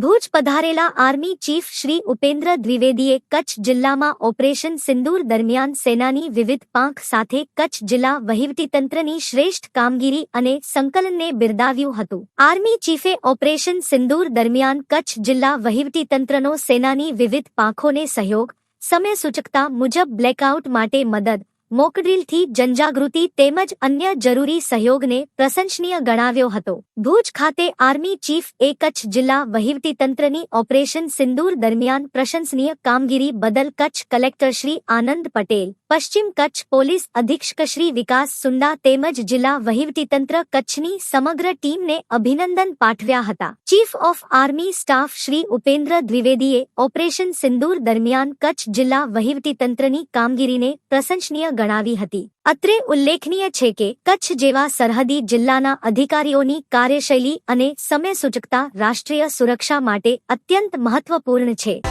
ભુજ પધારેલા army chief Shri Upendra દ્વિવેદીએ કચ્છ જિલ્લામાં ઓપરેશન સિંદૂર દરમિયાન સેનાની વિવિધ પાંખ સાથે કચ્છ જિલ્લા વહીવટીતંત્રની શ્રેષ્ઠ કામગીરી અને સંકલનને બિરદાવ્યું હતું. આર્મી ચીફે ઓપરેશન સિંદૂર દરમિયાન કચ્છ જિલ્લા વહીવટીતંત્રનો સેનાની વિવિધ પાંખોને સહયોગ સમય સૂચકતા મુજબ બ્લેકઆઉટ માટે મદદ મોકડ્રીલથી જનજાગૃતિ તેમજ અન્ય જરૂરી સહયોગને પ્રશંસનીય ગણાવ્યો હતો. ભુજ ખાતે આર્મી ચીફ એ કચ્છ જિલ્લા વહીવટીતંત્રની ઓપરેશન સિંદૂર દરમિયાન પ્રશંસનીય કામગીરી બદલ કચ્છ કલેક્ટર શ્રી આનંદ પટેલ પશ્ચિમ કચ્છ પોલીસ અધિક્ષક શ્રી વિકાસ સુંડા તેમજ જિલ્લા વહીવટીતંત્ર કચ્છની સમગ્ર ટીમને અભિનંદન પાઠવ્યા હતા. Chief of army staff Shri Upendra દ્વિવેદીએ operation Sindoor દરમિયાન કચ્છ જિલ્લા વહીવટીતંત્રની કામગીરીને પ્રશંસનીય ગણાવી હતી. અત્રે ઉલ્લેખનીય છે કે, કચ્છ જેવા સરહદી જિલ્લાના અધિકારીઓની કાર્યશૈલી અને સમય સૂચકતા રાષ્ટ્રીય સુરક્ષા માટે અત્યંત મહત્વપૂર્ણ છે.